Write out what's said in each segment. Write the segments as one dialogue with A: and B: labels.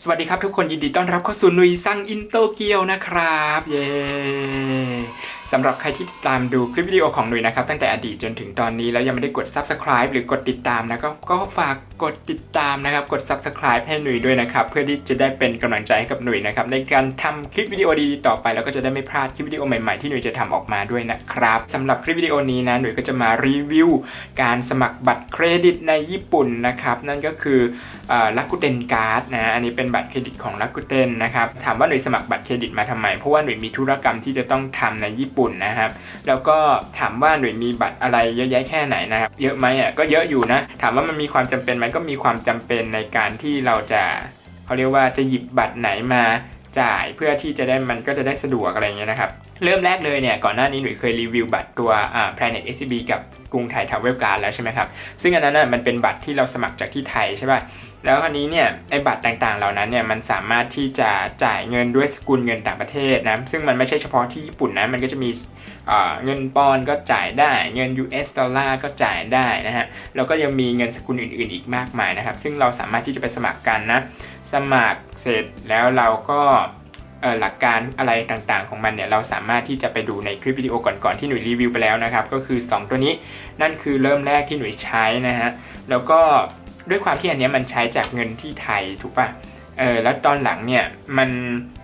A: สวัสดีครับทุกคนยินดีต้อนรับเข้าสู่นุยซังอินโตเกียวนะครับ เย้ สำหรับใครที่ติดตามดูคลิปวิดีโอของหนุยนะครับตั้งแต่อดีตจนถึงตอนนี้แล้วยังไม่ได้กด subscribe หรือกดติดตามนะก็ก็ฝากกดติดตามนะครับ กด subscribe ให้หนุยด้วยนะครับ เพื่อที่จะได้เป็นกำลังใจให้กับหนุยนะครับในการทำคลิปวิดีโอดีๆต่อไป แล้วก็จะได้ไม่พลาดคลิปวิดีโอใหม่ๆที่หนุยจะทำออกมาด้วยนะครับสำหรับคลิปวิดีโอนี้นะหนุยก็จะมารีวิวการสมัครบัตรเครดิตในญี่ปุ่นนะครับนั่นก็คือลักกุเตนการ์ดนะอันนี้เป็นบัตรเครดิตของลักกุเตนนะครับถามว่าหน่ยสมัครบัตรเครดิตมาทำไมเพราะว่าหน่ยมีธุรกรรมที่จะต้องทำในญี่ปุ่นนะครับ แล้วก็ถามว่าหน่วยมีบัตรอะไรเยอะแยะแค่ไหนนะครับ เยอะไหมอะก็เยอะอยู่นะ ถามว่ามันมีความจำเป็นไหมก็มีความจำเป็นในการที่เราจะเขาเรียกว่าจะหยิบบัตรไหนมาจ่ายเพื่อที่จะได้มันก็จะได้สะดวกอะไรเงี้ยนะครับ เริ่มแรกเลยเนี่ยก่อนหน้านี้หนุ่ยเคยรีวิวบัตรตัวอ่า Planet SCB กับกรุงไทยทาวเวลการ์แล้วใช่ไหมครับ ซึ่งอันนั้นน่ะมันเป็นบัตรที่เราสมัครจากที่ไทยใช่ป่ะ แล้วคราวนี้เนี่ยไอ้บัตรต่างๆ เหล่านั้นเนี่ยมันสามารถที่จะจ่ายเงินด้วยสกุลเงินต่างประเทศนะซึ่งมันไม่ใช่เฉพาะที่ญี่ปุ่นนะมันก็จะมีเเงินปอนก็จ่ายได้เงิน US ดอลลาร์ก็จ่ายได้นะฮะแล้วก็ยังมีเงินสกุลอื่นๆ อีกมากมายนะครับ ซึ่งเราสามารถที่จะไปสมัครกันนะสมัครเสร็จแล้วเราก็หลักการอะไรต่างๆของมันเนี่ยเราสามารถที่จะไปดูในคลิปวิดีโอก่อนๆที่หนุ่ยรีวิวไปแล้วนะครับ ก็คือ 2 ตัวนี้นั่นคือเริ่มแรกที่หนุ่ยใช้นะฮะแล้วก็ ด้วยความที่อันนี้มันใช้จากเงินที่ไทยถูกปะเออแล้วตอนหลังเนี่ยมัน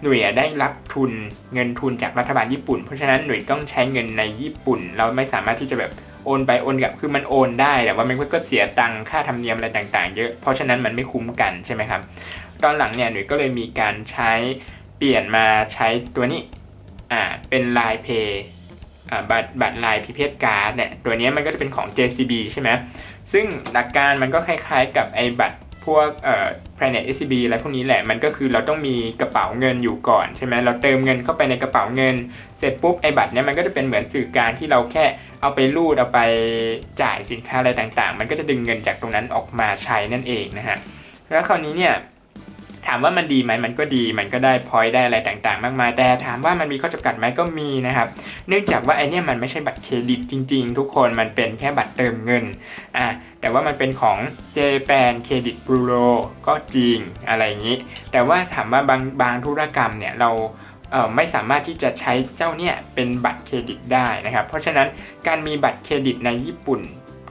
A: หน่วยได้รับทุนเงินทุนจากรัฐบาลญี่ปุ่น เพราะฉะนั้นหน่วยต้องใช้เงินในญี่ปุ่น เราไม่สามารถที่จะแบบโอนไปโอนกลับคือมันโอนได้แต่ว่ามันก็เสียตังค่าธรรมเนียมอะไรต่างๆ เยอะเพราะฉะนั้นมันไม่คุ้มกันใช่ไหมครับ ตอนหลังเนี่ยหน่วยก็เลยมีการใช้เปลี่ยนมาใช้ตัวนี้อ่าเป็น Line Pay อ่าบัตรบัตร Line Prepaid Card เนี่ยตัวนี้มันก็จะเป็นของ JCB ใช่ไหม ซึ่งหลักการมันก็คล้ายๆ กับไอ้บัตรพวกเอ่อ Planet SCB อะไรพวกนี้แหละ มันก็คือเราต้องมีกระเป๋าเงินอยู่ก่อนใช่ไหมเราเติมเงินเข้าไปในกระเป๋าเงิน เสร็จปุ๊บไอ้บัตรเนี้ยมันก็จะเป็นเหมือนสื่อการที่เราแค่เอาไปรูดเอาไปจ่ายสินค้าอะไรต่างๆ มันก็จะดึงเงินจากตรงนั้นออกมาใช้นั่นเองนะฮะแล้วคราวนี้เนี่ย ถามว่ามันดีไหมมันก็ดีมันก็ได้พอยต์ได้อะไรต่างๆ มากมาย แต่ถามว่ามันมีข้อจำกัดไหมก็มีนะครับ เนื่องจากว่าไอเนี่ยมันไม่ใช่บัตรเครดิตจริง ๆ ทุกคนมันเป็นแค่บัตรเติมเงินอะแต่ว่ามันเป็นของ Japan Credit Bureau ก็จริงอะไรอย่างนี้ แต่ว่าถามว่าบางบางธุรกรรมเนี่ยเราเออไม่สามารถที่จะใช้เจ้าเนี่ยเป็นบัตรเครดิตได้นะครับ เพราะฉะนั้นการมีบัตรเครดิตในญี่ปุ่น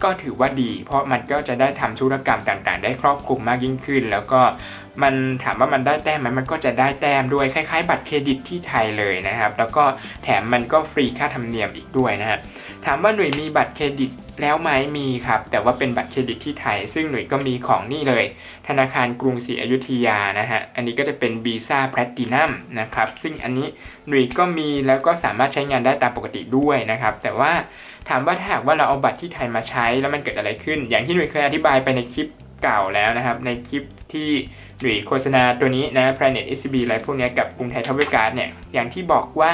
A: ก็ถือว่าดี เพราะมันก็จะได้ทำธุรกรรมต่างๆ ได้ครอบคลุมมากยิ่งขึ้น แล้วก็ มันถามว่ามันได้แต้มไหมมันก็จะได้แต้มด้วยคล้ายๆ บัตรเครดิตที่ไทยเลยนะครับ แล้วก็แถมมันก็ฟรีค่าธรรมเนียมอีกด้วยนะฮะถามว่าหน่วยมีบัตรเครดิตแล้วไหมมีครับ แต่ว่าเป็นบัตรเครดิตที่ไทย ซึ่งหน่วยก็มีของนี่เลย ธนาคารกรุงศรีอยุธยานะฮะ อันนี้ก็จะเป็นวีซ่าแพลตินัมนะครับ ซึ่งอันนี้หน่วยก็มีแล้วก็สามารถใช้งานได้ตามปกติด้วยนะครับ แต่ว่าถามว่าถ้าหากว่าเราเอาบัตรที่ไทยมาใช้แล้วมันเกิดอะไรขึ้น อย่างที่หนุ่ยเคยอธิบายไปในคลิปเก่าแล้วนะครับ ในคลิปที่ หนุ่ยโฆษณาตัวนี้นะ Planet SCB อะไรพวกนี้กับกรุงไทยทวเวการ์ดเนี่ยอย่างที่บอกว่า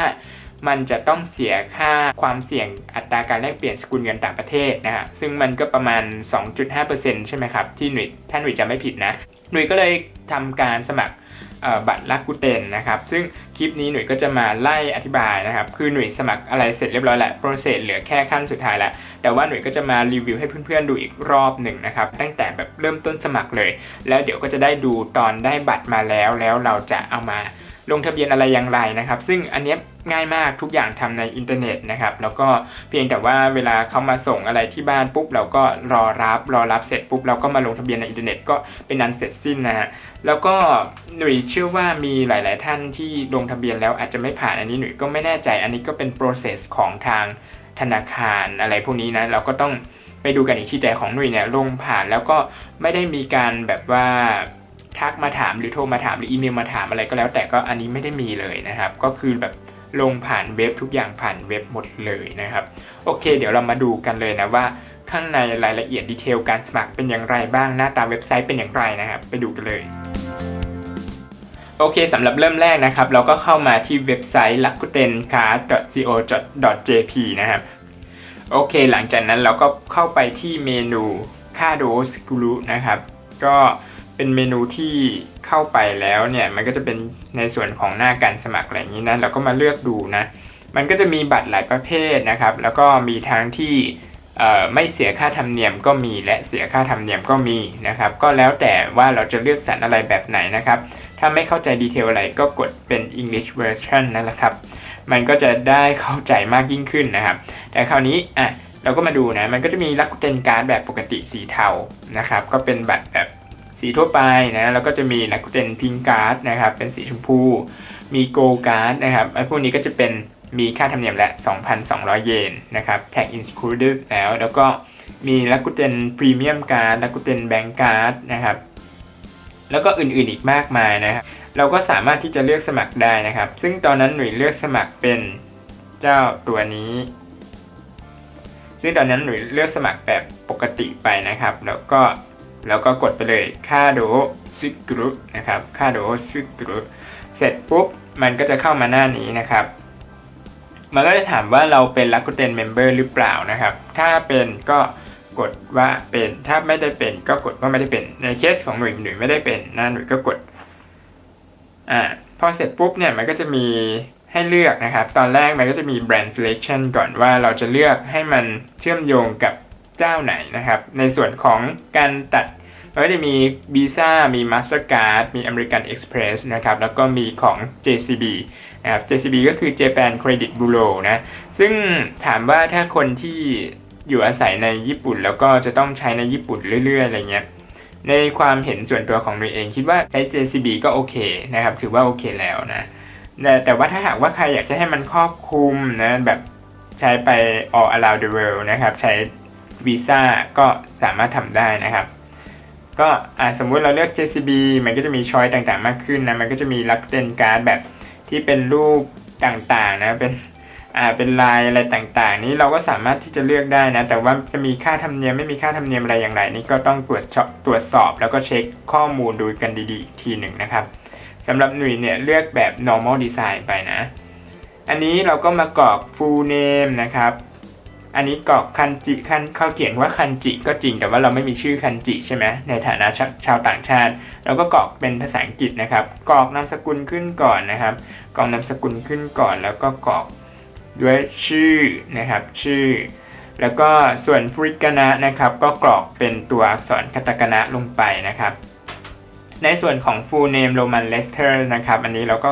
A: มันจะต้องเสียค่าความเสี่ยงอัตราการแลกเปลี่ยนสกุลเงินต่างประเทศนะฮะซึ่งมันก็ประมาณ 2.5%ใช่ไหมครับ ที่หนุ่ยท่านหนุ่ยจะไม่ผิดนะ หนุ่ยก็เลยทำการสมัคร บัตรลักกูเตนนะครับ ซึ่งคลิปนี้หน่วยก็จะมาไล่อธิบายนะครับ คือหน่วยสมัครอะไรเสร็จเรียบร้อยแล้วโปรเซสเหลือแค่ขั้นสุดท้ายแล้ว แต่ว่าหน่วยก็จะมารีวิวให้เพื่อนๆดูอีกรอบหนึ่งนะครับ ตั้งแต่แบบเริ่มต้นสมัครเลย แล้วเดี๋ยวก็จะได้ดูตอนได้บัตรมาแล้ว แล้วเราจะเอามาลงทะเบียนอะไรอย่างไรนะครับ ซึ่งอันเนี้ย ง่ายมากทุกอย่างทำในอินเทอร์เน็ตนะครับแล้วก็เพียงแต่ว่าเวลาเขามาส่งอะไรที่บ้านปุ๊บเราก็รอรับรอรับเสร็จปุ๊บเราก็มาลงทะเบียนในอินเทอร์เน็ตก็เป็นนันเสร็จสิ้นนะฮะแล้วก็หนุ่ยเชื่อว่ามีหลาย ๆ ท่านที่ลงทะเบียนแล้วอาจจะไม่ผ่านอันนี้หนุ่ยก็ไม่แน่ใจอันนี้ก็เป็น process ของทางธนาคารอะไรพวกนี้นะเราก็ต้องไปดูกันอีกทีแต่ของหนุ่ยเนี่ยลงผ่านแล้วก็ไม่ได้มีการแบบว่าทักมาถามหรือโทรมาถามหรืออีเมลมาถามอะไรก็แล้ว แต่ก็อันนี้ไม่ได้มีเลยนะครับ ก็คือแบบ ลงผ่านเว็บทุกอย่างผ่านเว็บหมดเลยนะครับ โอเค เดี๋ยวเรามาดูกันเลยนะว่าข้างในรายละเอียดดีเทลการสมัครเป็นอย่างไรบ้างหน้าตาเว็บไซต์เป็นอย่างไรนะครับ ไปดูกันเลย โอเคสำหรับเริ่มแรกนะครับ เราก็เข้ามาที่เว็บไซต์ rakuten.co.jp นะครับ โอเค หลังจากนั้นเราก็เข้าไปที่เมนูค่าโดสกุรุนะครับ ก็ เป็นเมนูที่เข้าไปแล้วเนี่ยมันก็จะเป็นในส่วนของหน้าการสมัครอะไรอย่างนี้นะเราก็มาเลือกดูนะมันก็จะมีบัตรหลายประเภทนะครับ แล้วก็มีทั้งที่ไม่เสียค่าธรรมเนียมก็มีและเสียค่าธรรมเนียมก็มีนะครับ ก็แล้วแต่ว่าเราจะเลือกสรรอะไรแบบไหนนะครับ ถ้าไม่เข้าใจดีเทลอะไรก็กดเป็น English version นั่นแหละครับ มันก็จะได้เข้าใจมากยิ่งขึ้นนะครับ แต่คราวนี้อะเราก็มาดูนะ มันก็จะมีลักเตนการ์ดแบบปกติสีเทานะครับ ก็เป็นบัตรแสีทั่วไปนะแล้วก็จะมีลักเตนพิงการ์ดนะครับเป็นสีชมพู มีโกลการ์ดนะครับไอ้พวกนี้ก็จะเป็นมีค่าธรรมเนียมละ 2,200 เยนนะครับ tag included แล้ว แล้วก็มีลักเตนพรีเมียมการ์ดลักเตนแบงก์การ์ดนะครับแล้วก็อื่นๆอีกมากมายนะครับเราก็สามารถที่จะเลือกสมัครได้นะครับ ซึ่งตอนนั้นหนุ่ยเลือกสมัครเป็นเจ้าตัวนี้ ซึ่งตอนนั้นหนุ่ยเลือกสมัครแบบปกติไปนะครับ แล้วก็ แล้วก็กดไปเลยค่าโดซึกรุนะครับค่าโดซึกรุเสร็จปุ๊บมันก็จะเข้ามาหน้านี้นะครับมันก็จะถามว่าเราเป็น Rakuten Member หรือเปล่านะครับ ถ้าเป็นก็กดว่าเป็น ถ้าไม่ได้เป็นก็กดว่าไม่ได้เป็น ในเคสของหนุ่ยหนุ่ยไม่ได้เป็นนะหนุ่ยก็กด อ่า พอเสร็จปุ๊บเนี่ยมันก็จะมีให้เลือกนะครับ ตอนแรกมันก็จะมี brand selection ก่อนว่าเราจะเลือกให้มันเชื่อมโยงกับ เจ้าไหนนะครับ ในส่วนของการตัดก็จะมี Visa มี Mastercard มี American Express นะครับ แล้วก็มีของ JCB นะครับ JCB ก็คือ Japan Credit Bureau นะ ซึ่งถามว่าถ้าคนที่อยู่อาศัยในญี่ปุ่น แล้วก็จะต้องใช้ในญี่ปุ่นเรื่อย ๆ อะไรเงี้ย ในความเห็นส่วนตัวของตัวเองคิดว่าใช้ JCB ก็โอเคนะครับ ถือว่าโอเคแล้วนะแต่แต่ว่าถ้าหากว่าใครอยากจะให้มันครอบคลุมนะ แบบใช้ไป all around the world นะครับ ใช้ วีซ่าก็สามารถทำได้นะครับ ก็สมมุติเราเลือก JCB มันก็จะมีช้อยต่างๆมากขึ้นนะ มันก็จะมีลักเตนการ์ดแบบที่เป็นรูปต่างๆนะเป็นอ่าเป็นลายอะไรต่างๆ นี้เราก็สามารถที่จะเลือกได้นะ แต่ว่าจะมีค่าธรรมเนียมไม่มีค่าธรรมเนียมอะไรอย่างไรนี่ก็ต้องตรวจสอบตรวจสอบแล้วก็เช็คข้อมูลดูกันดีๆอีกทีหนึ่งนะครับสำหรับหนุ่ยเนี่ยเลือกแบบ normal design ไปนะ อันนี้เราก็มากรอก full name นะครับ อันนี้เกรอกคันจิคันเขาเขียนว่าคันจิก็จริงแต่ว่าเราไม่มีชื่อคันจิใช่ไหมในฐานะชาชาวต่างชาติเราก็กรอกเป็นภาษาอังกฤษนะครับกรอกนามสกุลขึ้นก่อนนะครับกรอกนามสกุลขึ้นก่อน แล้วก็กรอกด้วยชื่อนะครับชื่อ แล้วก็ส่วนฟริกนะนะครับ ก็กรอกเป็นตัวอักษรคาตาคานะลงไปนะครับ ในส่วนของ full name Roman letter นะครับ อันนี้เราก็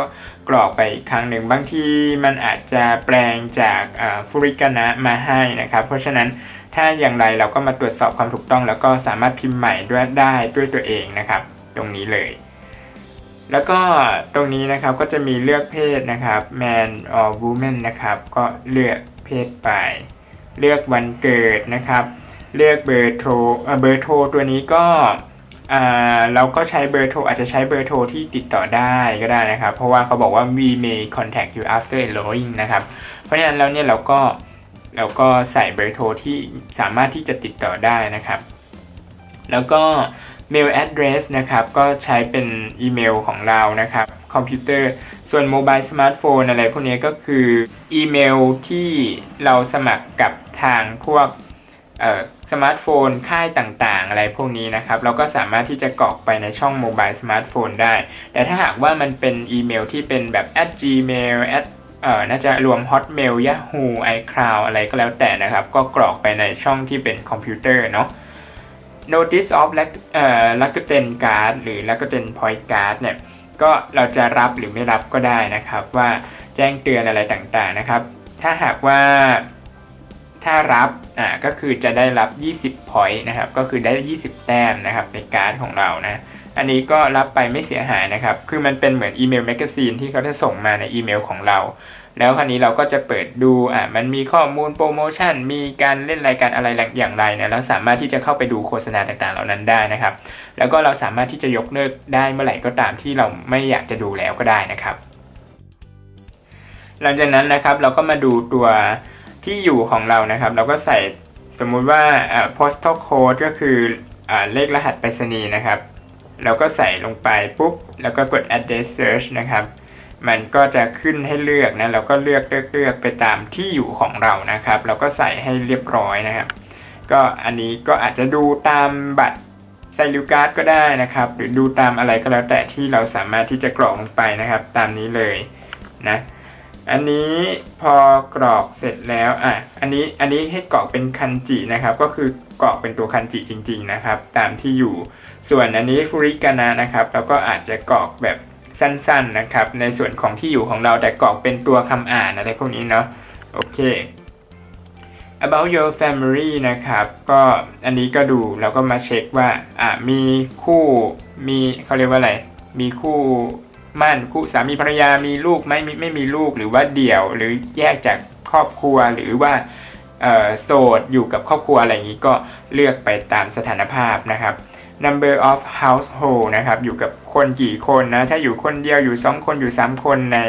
A: รอกไปอีกครั้งหนึ่งบางทีมันอาจจะแปลงจากฟริกนะมาให้นะครับ เพราะฉะนั้นถ้าอย่างไรเราก็มาตรวจสอบความถูกต้องแล้วก็สามารถพิมพ์ใหม่ด้วยได้ด้วยตัวเองนะครับ ตรงนี้เลย แล้วก็ตรงนี้นะครับก็จะมีเลือกเพศนะครับ man or woman นะครับ ก็เลือกเพศไป เลือกวันเกิดนะครับ เลือกเบอร์โทรเบอร์โทรตัวนี้ก็ อ่าเราก็ใช้เบอร์โทรอาจจะใช้เบอร์โทรที่ติดต่อได้ก็ได้นะครับ เพราะว่าเขาบอกว่า we may contact you after enrolling นะครับ เพราะฉะนั้นแล้วเนี่ยเราก็เราก็ใส่เบอร์โทรที่สามารถที่จะติดต่อได้นะครับ แล้วก็ mail address นะครับก็ใช้เป็นอีเมลของเรานะครับคอมพิวเตอร์ส่วนโมบายสมาร์ทโฟนอะไรพวกนี้ก็คืออีเมลที่เราสมัครกับทางพวก สมาร์ทโฟนค่ายต่างๆ อะไรพวกนี้นะครับ เราก็สามารถที่จะกรอกไปในช่องโมบายสมาร์ทโฟนได้ แต่ถ้าหากว่ามันเป็นอีเมลที่เป็นแบบ at gmail at เอ่อน่าจะรวม Hotmail Yahoo iCloud อะไรก็แล้วแต่นะครับ ก็กรอกไปในช่องที่เป็นคอมพิวเตอร์เนาะ Notice of Lac- เอ่อ Rakuten Card หรือ Rakuten Point Card เนี่ย ก็เราจะรับหรือไม่รับก็ได้นะครับ ว่าแจ้งเตือนอะไรต่างๆนะครับ ถ้าหากว่า ถ้ารับอ่าก็คือจะได้รับ 20 point นะครับ ก็คือได้ 20 แต้มนะครับในการ์ดของเรานะ อันนี้ก็รับไปไม่เสียหายนะครับ คือมันเป็นเหมือนอีเมลแมกกาซีนที่เขาจะส่งมาในอีเมลของเรา แล้วคราวนี้เราก็จะเปิดดูอะมันมีข้อมูลโปรโมชั่น มีการเล่นรายการอะไรอย่างไรนี่ยเราสามารถที่จะเข้าไปดูโฆษณาต่างๆ เหล่านั้นได้นะครับ แล้วก็เราสามารถที่จะยกเลิกได้เมื่อไหร่ก็ตามที่เราไม่อยากจะดูแล้วก็ได้นะครับ หลังจากนั้นนะครับเราก็มาดูตัว ที่อยู่ของเรานะครับ เราก็ใส่สมมุติว่า postal code ก็คืออเลขรหัสไปรษณีย์นะครับ เราก็ใส่ลงไปปุ๊บ แล้วก็กด address search นะครับ มันก็จะขึ้นให้เลือกนะ เราก็เลือกเลือกเลือกไปตามที่อยู่ของเรานะครับ เราก็ใส่ให้เรียบร้อยนะครับ ก็อันนี้ก็อาจจะดูตามบัตรไซลิวการ์ดก็ได้นะครับ หรือดูตามอะไรก็แล้วแต่ที่เราสามารถที่จะกรอกลงไปนะครับ ตามนี้เลยนะ อันนี้พอกรอกเสร็จแล้วอะอันนี้อันนี้ให้กรอกเป็นคันจินะครับ ก็คือกรอกเป็นตัวคันจิจริง ๆนะครับ ตามที่อยู่ส่วนอันนี้ฟุริกานะนะครับเราก็อาจจะกรอกแบบสั้นๆนะครับ ในส่วนของที่อยู่ของเราแต่กรอกเป็นตัวคำอ่านอะไรพวกนี้เนาะโอเค about your family นะครับ ก็อันนี้ก็ดูแล้วก็มาเช็คว่าอะมีคู่มีเขาเรียกว่าอะไร มีคู่ มั่นคู่สามีภรรยามีลูกไหมไม่ไม่มีลูกหรือว่าเดี่ยวหรือแยกจากครอบครัวหรือว่าโสดอยู่กับครอบครัวอะไรอย่างนี้ก็เลือกไปตามสถานภาพนะครับ number of household นะครับ อยู่กับคนกี่คนนะ ถ้าอยู่คนเดียวอยู่ 2 คนอยู่ 3 คนใน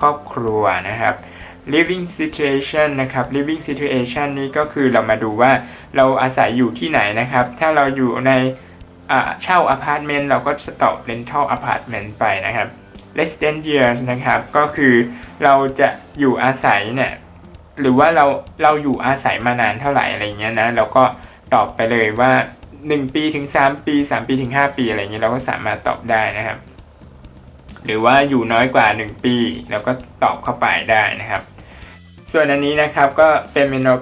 A: ครอบครัวนะครับ living situation นะครับ living situation นี้ก็คือเรามาดูว่าเราอาศัยอยู่ที่ไหนนะครับ ถ้าเราอยู่ใน เช่าอพาร์ตเมนต์เราก็จะตอบ rental apartment ไปนะครับ resident years นะครับก็คือเราจะอยู่อาศัยเนี่ยหรือว่าเราเราอยู่อาศัยมานานเท่าไหร่อะไรเงี้ยนะเราก็ตอบไปเลยว่า 1 ปีถึง 3 ปี 3 ปีถึง 5 ปีอะไรเงี้ยเราก็สามารถตอบได้นะครับ หรือว่าอยู่น้อยกว่า 1 ปีเราก็ตอบเข้าไปได้นะครับ ส่วนอันนี้นะครับก็เป็นเมนู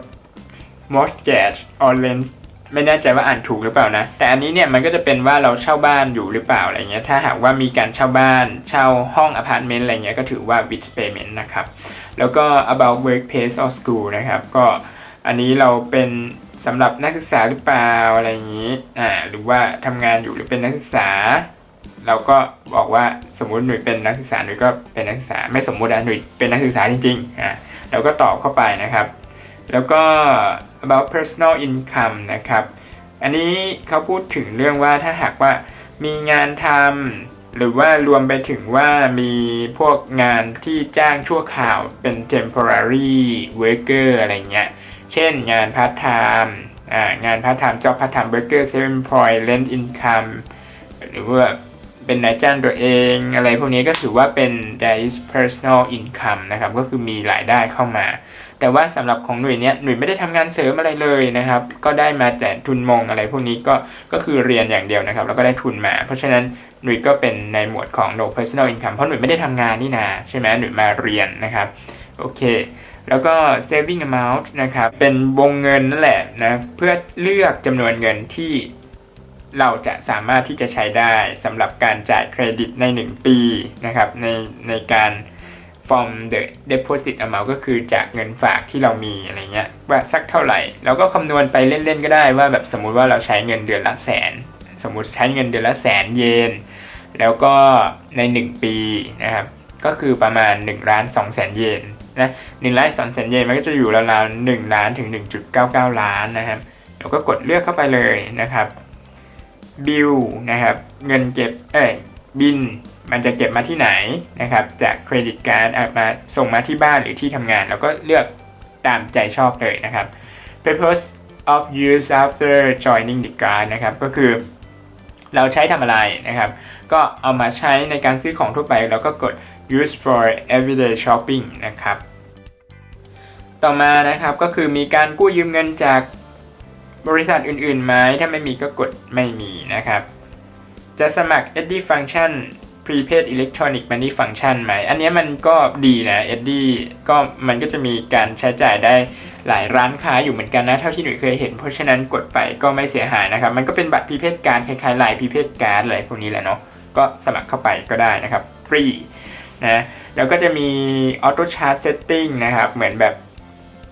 A: mortgage or rent ไม่แน่ใจว่าอ่านถูกหรือเปล่านะ แต่อันนี้เนี่ยมันก็จะเป็นว่าเราเช่าบ้านอยู่หรือเปล่าอะไรเงี้ย ถ้าหากว่ามีการเช่าบ้าน เช่าห้องอพาร์ตเมนต์อะไรเงี้ยก็ถือว่า with payment นะครับ แล้วก็ about workplace or school นะครับ ก็อันนี้เราเป็นสำหรับนักศึกษาหรือเปล่าอะไรอย่างนี้ อ่า หรือว่าทำงานอยู่หรือเป็นนักศึกษา เราก็บอกว่าสมมุติหนุ่ยเป็นนักศึกษาหนุ่ยก็เป็นนักศึกษา ไม่สมมุตินะหนุ่ยเป็นนักศึกษาจริงๆ อ่าเราก็ตอบเข้าไปนะครับ แล้วก็ about personal income นะครับ อันนี้เขาพูดถึงเรื่องว่าถ้าหากว่ามีงานทำหรือว่ารวมไปถึงว่ามีพวกงานที่จ้างชั่วคราวเป็น temporary worker อะไรเงี้ย เช่นงานพาร์ทไทม์งานพาร์ทไทม์ job part time worker self employed rent income หรือว่าเป็นนายจ้างตัวเองอะไรพวกนี้ก็ถือว่าเป็น there is personal income นะครับ ก็คือมีรายได้เข้ามา แต่ว่าสำหรับของหน่วยเนี้ยหน่วยไม่ได้ทำงานเสริมอะไรเลยนะครับ ก็ได้มาแต่ทุนมงอะไรพวกนี้ก็ก็คือเรียนอย่างเดียวนะครับ แล้วก็ได้ทุนมา เพราะฉะนั้นหน่วยก็เป็นในหมวดของ no personal income เพราะหน่วยไม่ได้ทำงานนี่นาใช่ไหมหน่วยมาเรียนนะครับโอเคแล้วก็ saving amount นะครับ เป็นวงเงินนั่นแหละนะเพื่อเลือกจำนวนเงินที่เราจะสามารถที่จะใช้ได้สำหรับการจ่ายเครดิตใน 1 ปีนะครับในในการ from the deposit amount ก็คือจากเงินฝากที่เรามีอะไรเงี้ยว่าสักเท่าไหร่ เราก็คำนวณไปเล่นๆก็ได้ว่าแบบสมมุติว่าเราใช้เงินเดือนละแสน สมมุติใช้เงินเดือนละแสนเยน แล้วก็ใน 1 ปีนะครับก็คือประมาณ1ล้าน2แสนเยนนะ1ล้าน2แสนเยนมันก็จะอยู่ราวๆ1ล้านถึง 1.99 ล้านนะครับเราก็กดเลือกเข้าไปเลยนะครับบิลนะครับเงินเก็บเอ้ย บินมันจะเก็บมาที่ไหนนะครับ จากเครดิตการ์ดเอามาส่งมาที่บ้านหรือที่ทำงาน แล้วก็เลือกตามใจชอบเลยนะครับ purpose of use after joining the card นะครับ ก็คือเราใช้ทำอะไรนะครับ ก็เอามาใช้ในการซื้อของทั่วไป แล้วก็กด use for everyday shopping นะครับ ต่อมานะครับก็คือมีการกู้ยืมเงินจากบริษัทอื่นๆไหมถ้าไม่มีก็กดไม่มีนะครับ จะสมัคร ED Function Prepaid Electronic Money Function ไหม อันนี้มันก็ดีนะ ED ก็มันก็จะมีการใช้จ่ายได้หลายร้านค้าอยู่เหมือนกันนะเท่าที่หนูเคยเห็น เพราะฉะนั้นกดไปก็ไม่เสียหายนะครับ มันก็เป็นบัตร Prepaid Card คล้ายๆลน์ Prepaid Card อะไรพวกนี้แหละเนาะก็สมัครเข้าไปก็ได้นะครับฟรีนะแล้วก็จะมี Auto Charge Setting นะครับ เหมือนแบบ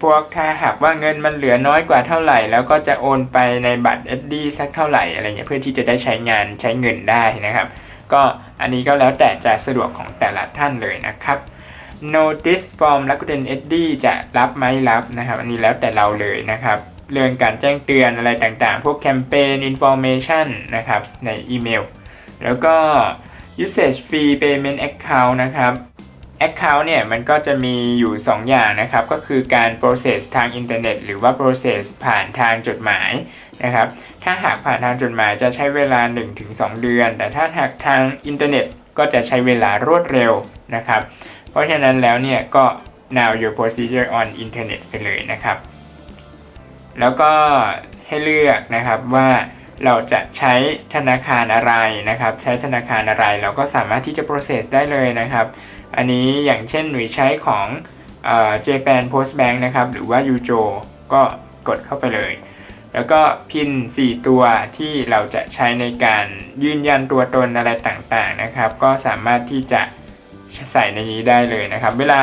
A: วกถ้าหากว่าเงินมันเหลือน้อยกว่าเท่าไหร่ แล้วก็จะโอนไปในบัตร SD สักเท่าไหร่อะไรเงี้ยเพื่อที่จะได้ใช้งานใช้เงินได้นะครับ ก็อันนี้ก็แล้วแต่จะสะดวกของแต่ละท่านเลยนะครับ Notice from Rakuten SD จะรับไหมรับนะครับ อันนี้แล้วแต่เราเลยนะครับ เรื่องการแจ้งเตือนอะไรต่างๆ พวกแคมเปญ information นะครับ ในอีเมล แล้วก็ usage fee payment account นะครับ Account เนี่ยมันก็จะมีอยู่ 2 อย่างนะครับ ก็คือการ process ทางอินเทอร์เน็ตหรือว่า process ผ่านทางจดหมายนะครับ ถ้าหากผ่านทางจดหมายจะใช้เวลา 1-2 เดือน แต่ถ้าหากทางอินเทอร์เน็ตก็จะใช้เวลารวดเร็วนะครับ เพราะฉะนั้นแล้วเนี่ยก็ now your procedure on internet ไปเลยนะครับ แล้วก็ให้เลือกนะครับว่าเราจะใช้ธนาคารอะไรนะครับ ใช้ธนาคารอะไรเราก็สามารถที่จะ process ได้เลยนะครับ อันนี้อย่างเช่นหนูใช้ของเอ่อ Japan Post Bank นะครับ หรือว่า Yujo ก็กดเข้าไปเลย แล้วก็พิน 4 ตัวที่เราจะใช้ในการยืนยันตัวตนอะไรต่างๆนะครับ ก็สามารถที่จะใส่ในนี้ได้เลยนะครับ เวลา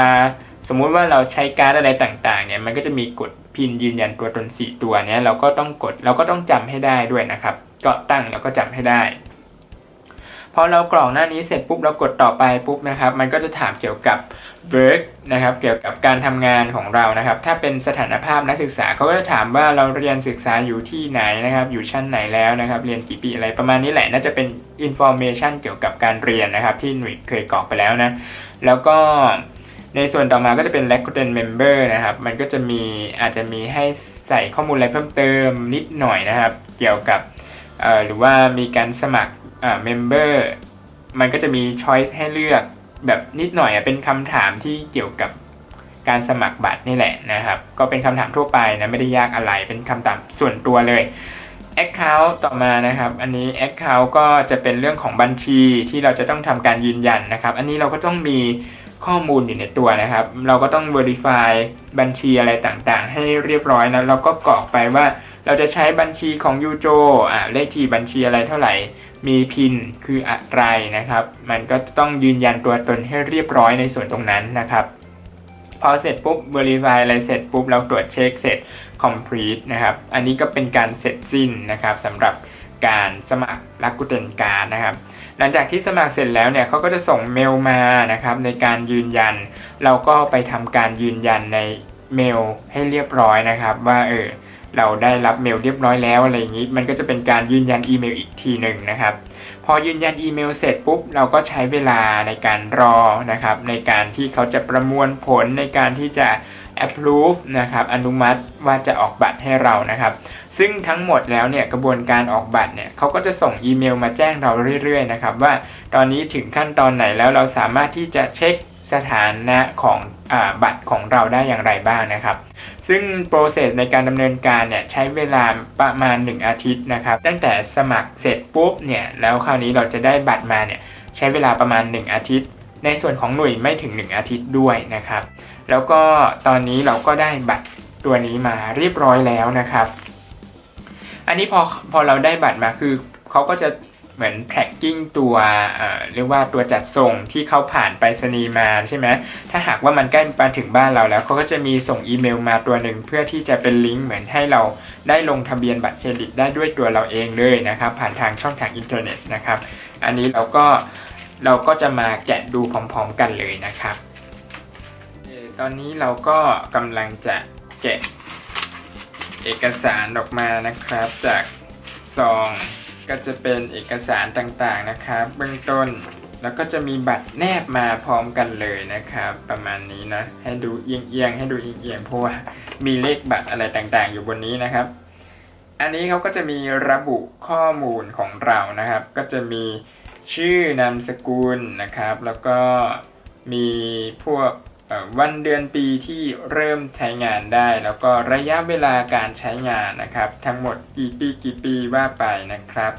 A: สมมุติว่าเราใช้การ์ดอะไรต่างๆเนี่ยมันก็จะมีกดพินยืนยันตัวตน 4 ตัวเนี้ยเราก็ต้องกดเราก็ต้องจำให้ได้ด้วยนะครับ ก็ตั้งแล้วก็จำให้ได้ พอเรากรอกหน้านี้เสร็จปุ๊บเรากดต่อไปปุ๊บนะครับ มันก็จะถามเกี่ยวกับ work นะครับ เกี่ยวกับการทำงานของเรานะครับ ถ้าเป็นสถานภาพนักศึกษาเขาก็จะถามว่าเราเรียนศึกษาอยู่ที่ไหนนะครับ อยู่ชั้นไหนแล้วนะครับ เรียนกี่ปีอะไรประมาณนี้แหละ น่าจะเป็น information เกี่ยวกับการเรียนนะครับ ที่หนุ่ยเคยกรอกไปแล้วนะ แล้วก็ในส่วนต่อมาก็จะเป็น recruiting member นะครับ มันก็จะมีอาจจะมีให้ใส่ข้อมูลอะไรเพิ่มเติมนิดหน่อยนะครับ เกี่ยวกับ หรือว่ามีการสมัครเอ่อ member มันก็จะมี choice ให้เลือกแบบนิดหน่อยเป็นคำถามที่เกี่ยวกับการสมัครบัตรนี่แหละนะครับ ก็เป็นคำถามทั่วไปนะไม่ได้ยากอะไรเป็นคำถามส่วนตัวเลย Account ต่อมานะครับ อันนี้ Account ก็จะเป็นเรื่องของบัญชีที่เราจะต้องทำการยืนยันนะครับ อันนี้เราก็ต้องมีข้อมูลอยู่ในตัวนะครับ เราก็ต้อง verify บัญชีอะไรต่างๆ ให้เรียบร้อยนะเราก็กรอกไปว่า เราจะใช้บัญชีของยูโจอ่าเลขที่บัญชีอะไรเท่าไหร่ มีพินคืออะไรนะครับ มันก็ต้องยืนยันตัวตนให้เรียบร้อยในส่วนตรงนั้นนะครับ พอเสร็จปุ๊บ verify อะไรเสร็จปุ๊บ เราตรวจเช็คเสร็จ complete นะครับ อันนี้ก็เป็นการเสร็จสิ้นนะครับสำหรับการสมัครรักกุเตนการนะครับ หลังจากที่สมัครเสร็จแล้วเนี่ยเขาก็จะส่งเมลมานะครับ ในการยืนยัน เราก็ไปทำการยืนยันในเมลให้เรียบร้อยนะครับ ว่าเออ เราได้รับเมลเรียบร้อยแล้วอะไรอย่างนี้ มันก็จะเป็นการยืนยันอีเมลอีกทีหนึ่งนะครับ พอยืนยันอีเมลเสร็จปุ๊บเราก็ใช้เวลาในการรอนะครับ ในการที่เขาจะประมวลผลในการที่จะ approve นะครับอนุมัติว่าจะออกบัตรให้เรานะครับ ซึ่งทั้งหมดแล้วเนี่ยกระบวนการออกบัตรเนี่ยเขาก็จะส่งอีเมลมาแจ้งเราเรื่อยๆนะครับว่าตอนนี้ถึงขั้นตอนไหนแล้วเราสามารถที่จะเช็คสถานะของอบัตรของเราได้อย่างไรบ้างนะครับ ซึ่งโปรเซสในการดำเนินการเนี่ยใช้เวลาประมาณ 1 อาทิตย์นะครับ ตั้งแต่สมัครเสร็จปุ๊บเนี่ยแล้วคราวนี้เราจะได้บัตรมาเนี่ยใช้เวลาประมาณ 1 อาทิตย์ ในส่วนของหน่วยไม่ถึง 1 อาทิตย์ด้วยนะครับ แล้วก็ตอนนี้เราก็ได้บัตรตัวนี้มาเรียบร้อยแล้วนะครับ อันนี้พอพอเราได้บัตรมาคือเขาก็จะ เหมือน tracking ตัวเอ่อเรียกว่าตัวจัดส่งที่เขาผ่านไปรษณีย์มาใช่ไหมถ้าหากว่ามันใกล้มาถึงบ้านเราแล้วเขาก็จะมีส่งอีเมลมาตัวหนึ่งเพื่อที่จะเป็นลิงก์เหมือนให้เราได้ลงทะเบียนบัตรเครดิตได้ด้วยตัวเราเองเลยนะครับ ผ่านทางช่องทางอินเทอร์เน็ตนะครับ อันนี้เราก็เราก็จะมาแกะดูพร้อมๆกันเลยนะครับตอนนี้เราก็กำลังจะแกะเอกสารออกมานะครับจากซอง ก็จะเป็นเอกสารต่างๆนะครับเบื้องต้น แล้วก็จะมีบัตรแนบมาพร้อมกันเลยนะครับ ประมาณนี้นะให้ดูเอียงๆให้ดูเอียงๆเพราะว่ามีเลขบัตรอะไรต่างๆ อยู่บนนี้นะครับ อันนี้เขาก็จะมีระบุข้อมูลของเรานะครับ ก็จะมีชื่อนามสกุลนะครับ แล้วก็มีพวก วันเดือนปีที่เริ่มใช้งานได้ แล้วก็ระยะเวลาการใช้งานนะครับ ทั้งหมดกี่ปีกี่ปีว่าไปนะครับ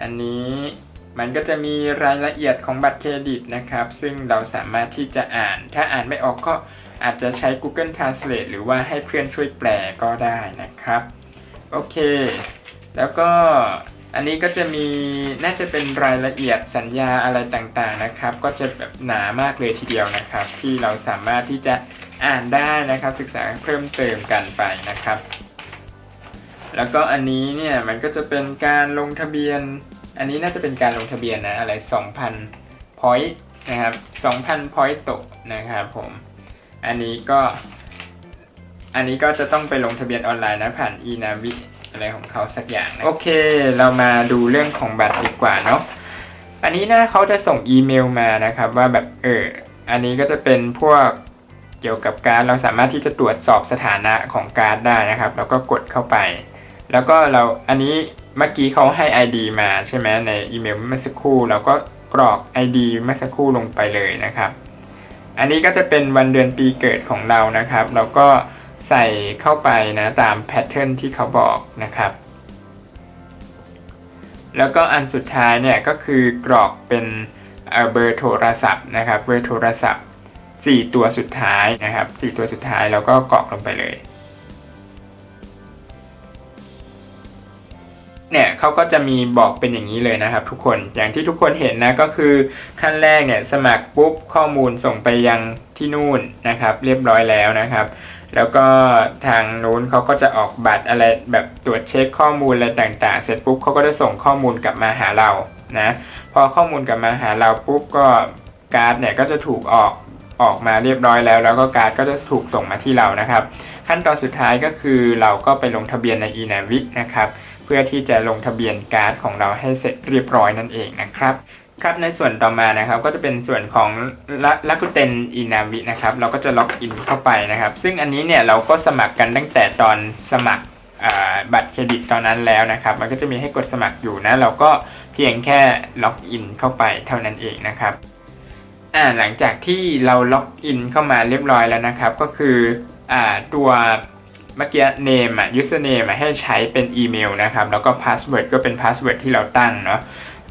A: อันนี้มันก็จะมีรายละเอียดของบัตรเครดิตนะครับ ซึ่งเราสามารถที่จะอ่าน ถ้าอ่านไม่ออกก็อาจจะใช้ Google Translate หรือว่าให้เพื่อนช่วยแปลก็ได้นะครับ โอเค แล้วก็ อันนี้ก็จะมีน่าจะเป็นรายละเอียดสัญญาอะไรต่างๆนะครับ ก็จะแบบหนามากเลยทีเดียวนะครับ ที่เราสามารถที่จะอ่านได้นะครับ ศึกษาเพิ่มเติมกันไปนะครับ แล้วก็อันนี้เนี่ยมันก็จะเป็นการลงทะเบียน อันนี้น่าจะเป็นการลงทะเบียนนะอะไร 2,000 point นะครับ 2,000 point ตกนะครับผมอันนี้ก็อันนี้ก็จะต้องไปลงทะเบียนออนไลน์นะผ่าน e-navi อะไรของเขาสักอย่างนะโอเค เรามาดูเรื่องของบัตรดีกว่าเนาะอันนี้นะเขาจะส่งอีเมลมานะครับ ว่าแบบเอออันนี้ก็จะเป็นพวกเกี่ยวกับการเราสามารถที่จะตรวจสอบสถานะของการได้นะครับ แล้วก็กดเข้าไป แล้วก็เราอันนี้เมื่อกี้เขาให้ ID มาใช่ไหมในอีเมลเมื่อสักครู่เราก็กรอก ID เมื่อสักครู่ลงไปเลยนะครับ อันนี้ก็จะเป็นวันเดือนปีเกิดของเรานะครับเราก็ ใส่เข้าไปนะตามแพทเทิร์นที่เขาบอกนะครับ แล้วก็อันสุดท้ายเนี่ยก็คือกรอกเป็นเบอร์โทรศัพท์นะครับ เบอร์โทรศัพท์ 4 ตัวสุดท้ายนะครับ 4 ตัวสุดท้ายเราก็กรอกลงไปเลยเนี่ยเขาก็จะมีบอกเป็นอย่างนี้เลยนะครับ ทุกคนอย่างที่ทุกคนเห็นนะก็คือขั้นแรกเนี่ยสมัครปุ๊บข้อมูลส่งไปยังที่นู่นนะครับ เรียบร้อยแล้วนะครับ แล้วก็ทางนู้นเขาก็จะออกบัตรอะไรแบบตรวจเช็คข้อมูลอะไรต่างๆ เสร็จปุ๊บเขาก็จะส่งข้อมูลกลับมาหาเรานะพอข้อมูลกลับมาหาเราปุ๊บก็การ์ดเนี่ยก็จะถูกออกออกมาเรียบร้อยแล้ว แล้วก็การ์ดก็จะถูกส่งมาที่เรานะครับ ขั้นตอนสุดท้ายก็คือเราก็ไปลงทะเบียนใน eNavic นะครับเพื่อที่จะลงทะเบียนการ์ดของเราให้เสร็จเรียบร้อยนั่นเองนะครับ ครับในส่วนต่อมานะครับก็จะเป็นส่วนของลักุเตนอีนาวินะครับเราก็จะล็อกอินเข้าไปนะครับ ซึ่งอันนี้เนี่ยเราก็สมัครกันตั้งแต่ตอนสมัครบัตรเครดิตตอนนั้นแล้วนะครับ มันก็จะมีให้กดสมัครอยู่นะ เราก็เพียงแค่ล็อกอินเข้าไปเท่านั้นเองนะครับอ่าหลังจากที่เราล็อกอินเข้ามาเรียบร้อยแล้วนะครับ ก็คืออ่าตัวเมื่อกี้ name อะ username อะให้ใช้เป็นอีเมลนะครับ แล้วก็ password ก็เป็น password ที่เราตั้งเนาะ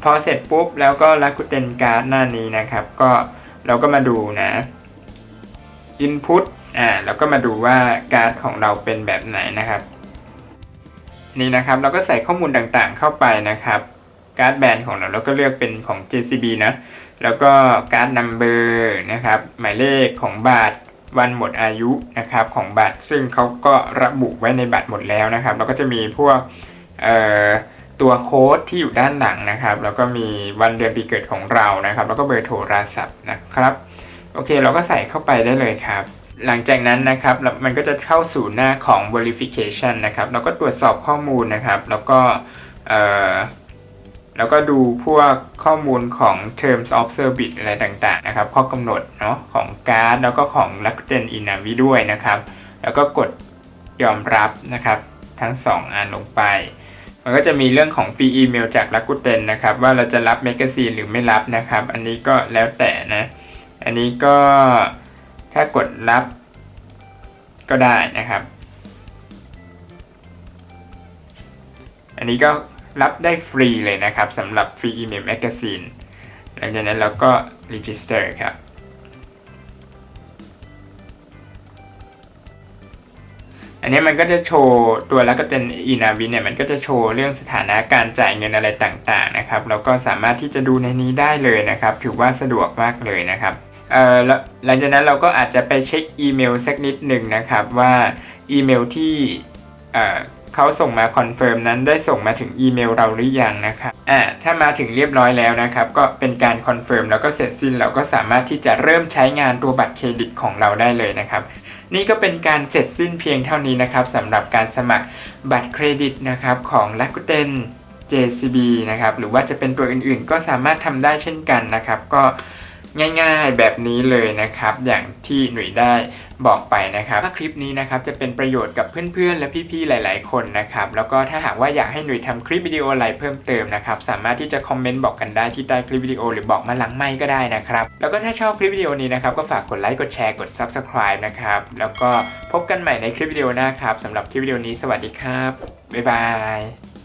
A: พอเสร็จปุ๊บแล้วก็ลักกุเตนการ์ดหน้านี้นะครับ ก็เราก็มาดูนะ input อ่าแล้วก็มาดูว่าการ์ดของเราเป็นแบบไหนนะครับ นี่นะครับเราก็ใส่ข้อมูลต่างๆเข้าไปนะครับ การ์ดแบรนด์ของเราเราก็เลือกเป็นของ JCB นะแล้วก็การ์ดนัมเบอร์นะครับหมายเลขของบัตรวันหมดอายุนะครับของบัตรซึ่งเขาก็ระบุไว้ในบัตรหมดแล้วนะครับ เราก็จะมีพวกเอ่อ ตัวโค้ดที่อยู่ด้านหลังนะครับ แล้วก็มีวันเดือนปีเกิดของเรานะครับ แล้วก็เบอร์โทรศัพท์นะครับ โอเค เราก็ใส่เข้าไปได้เลยครับ หลังจากนั้นนะครับ มันก็จะเข้าสู่หน้าของ verification นะครับ เราก็ตรวจสอบข้อมูลนะครับ แล้วก็เอ่อแล้วก็ดูพวกข้อมูลของ terms of service อะไรต่างๆนะครับ ข้อกำหนดเนาะของการ์ดแล้วก็ของ Rakuten Inavi ด้วยนะครับ แล้วก็กดยอมรับนะครับ ทั้งสองอันลงไป มันก็จะมีเรื่องของฟรีอีเมลจาก Rakuten นนะครับ ว่าเราจะรับแมกกาซีนหรือไม่รับนะครับ อันนี้ก็แล้วแต่นะ อันนี้ก็ถ้ากดรับก็ได้นะครับ อันนี้ก็รับได้ฟรีเลยนะครับสำหรับฟรีอีเมลแมกกาซีนหลังจากนั้นเราก็ register ครับ อันนี้มันก็จะโชว์ตัวแล้วก็เป็นอีนาวินเนี่ยมันก็จะโชว์เรื่องสถานะการจ่ายเงินอะไรต่างๆนะครับแล้วก็สามารถที่จะดูในนี้ได้เลยนะครับ ถือว่าสะดวกมากเลยนะครับเอ่อแล้วหลังจากนั้นเราก็อาจจะไปเช็คอีเมลสักนิดหนึ่งนะครับว่าอีเมลที่เอ่อเขาส่งมาคอนเฟิร์มนั้นได้ส่งมาถึงอีเมลเราหรือยังนะครับอ่าถ้ามาถึงเรียบร้อยแล้วนะครับ ก็เป็นการคอนเฟิร์มแล้วก็เสร็จสิ้นเราก็สามารถที่จะเริ่มใช้งานตัวบัตรเครดิตของเราได้เลยนะครับ นี่ก็เป็นการเสร็จสิ้นเพียงเท่านี้นะครับสำหรับการสมัครบัตรเครดิตนะครับของ Rakuten JCB นะครับหรือว่าจะเป็นตัวอื่นๆ ก็สามารถทำได้เช่นกันนะครับ ก็ ง่ายๆแบบนี้เลยนะครับ อย่างที่หนุ่ยได้บอกไปนะครับถ้าคลิปนี้นะครับจะเป็นประโยชน์กับเพื่อนๆ และพี่ๆ หลาย ๆ คนนะครับ แล้วก็ถ้าหากว่าอยากให้หนุ่ยทำคลิปวิดีโออะไรเพิ่มเติมนะครับ สามารถที่จะคอมเมนต์บอกกันได้ที่ใต้คลิปวิดีโอหรือบอกมาหลังไม่ก็ได้นะครับ แล้วก็ถ้าชอบคลิปวิดีโอนี้นะครับก็ฝากกดไลค์กดแชร์กด Subscribe นะครับแล้วก็พบกันใหม่ในคลิปวิดีโอหน้าครับสำหรับคลิปวิดีโอนี้สวัสดีครับบ๊ายบาย